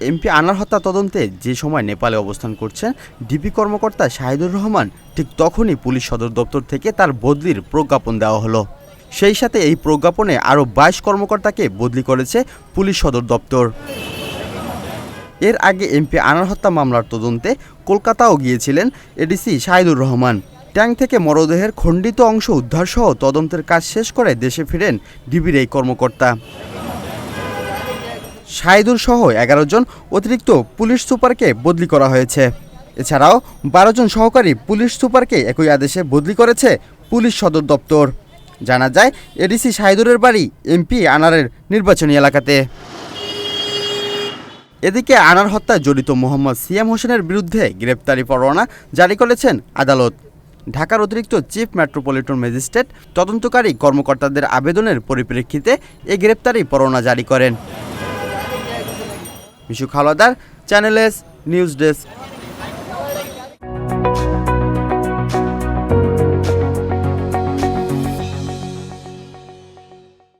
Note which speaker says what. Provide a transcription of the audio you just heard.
Speaker 1: MP আনার হত্যা তদন্তে যে সময় নেপালে অবস্থান করছেন, ডিপি কর্মকর্তা শাহিদুর রহমান, ঠিক তখনই পুলিশ সদর দপ্তর থেকে তার বদলির প্রজ্ঞাপন দেওয়া হলো। সেই সাথে এই প্রজ্ঞাপনে আরও বাইশ কর্মকর্তাকে বদলি করেছে পুলিশ সদর দপ্তর। এর আগে এমপি আনার হত্যা মামলার তদন্তে কলকাতাও গিয়েছিলেন এডিসি শাহিদুর রহমান। ট্যাঙ্ক থেকে মরদেহের খণ্ডিত অংশ উদ্ধারসহ তদন্তের কাজ শেষ করে দেশে ফিরেন ডিবির এই কর্মকর্তা। শাহিদুর সহ এগারো জন অতিরিক্ত পুলিশ সুপারকে বদলি করা হয়েছে। এছাড়াও বারো জন সহকারী পুলিশ সুপারকে একই আদেশে বদলি করেছে পুলিশ সদর দপ্তর। জানা যায়, এডিসি শাহিদুরের বাড়ি এমপি আনারের নির্বাচনী এলাকাতে। এদিকে আনার হত্যায় জড়িত মোহাম্মদ সিয়াম হোসেনের বিরুদ্ধে গ্রেপ্তারি পরোয়ানা জারি করেছেন আদালত। ঢাকার অতিরিক্ত চিফ মেট্রোপলিটন ম্যাজিস্ট্রেট তদন্তকারী কর্মকর্তাদের আবেদনের পরিপ্রেক্ষিতে এই গ্রেপ্তারি পরোয়ানা জারি করেন। মিশু খাওয়াদার চ্যানেলেস নিউজ ডেস্ক।